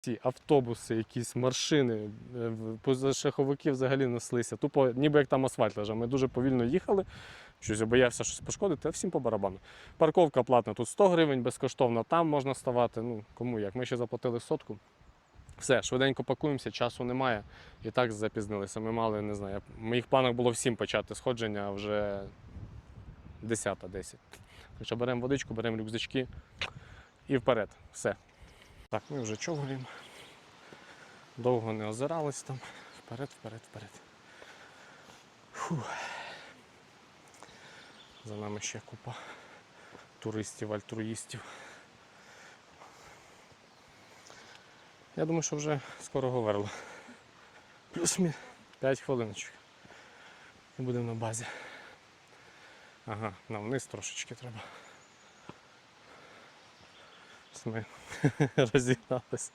ці автобуси, якісь машини, е, позашляховики взагалі неслися. Тупо, ніби як там асфальт лежав. Ми дуже повільно їхали, щось боявся щось пошкодити, а всім по барабану. Парковка платна, тут 100 гривень, безкоштовно, там можна ставати. Ну, кому як. Ми ще заплатили сотку. Все, швиденько пакуємося, часу немає. І так запізнилися. Ми мали, не знаю, в моїх планах було всім почати сходження, а вже 10 10. Хоча беремо водичку, беремо рюкзачки і вперед. Все. Так, ми вже човгаємо. Довго не озирались там. Вперед, вперед, вперед. Фух. За нами ще купа туристів, альтруїстів. Я думаю, що вже скоро говорило. Плюс 5 хвилиночок. І будемо на базі. Ага, нам вниз трошечки треба. Ми розігналися.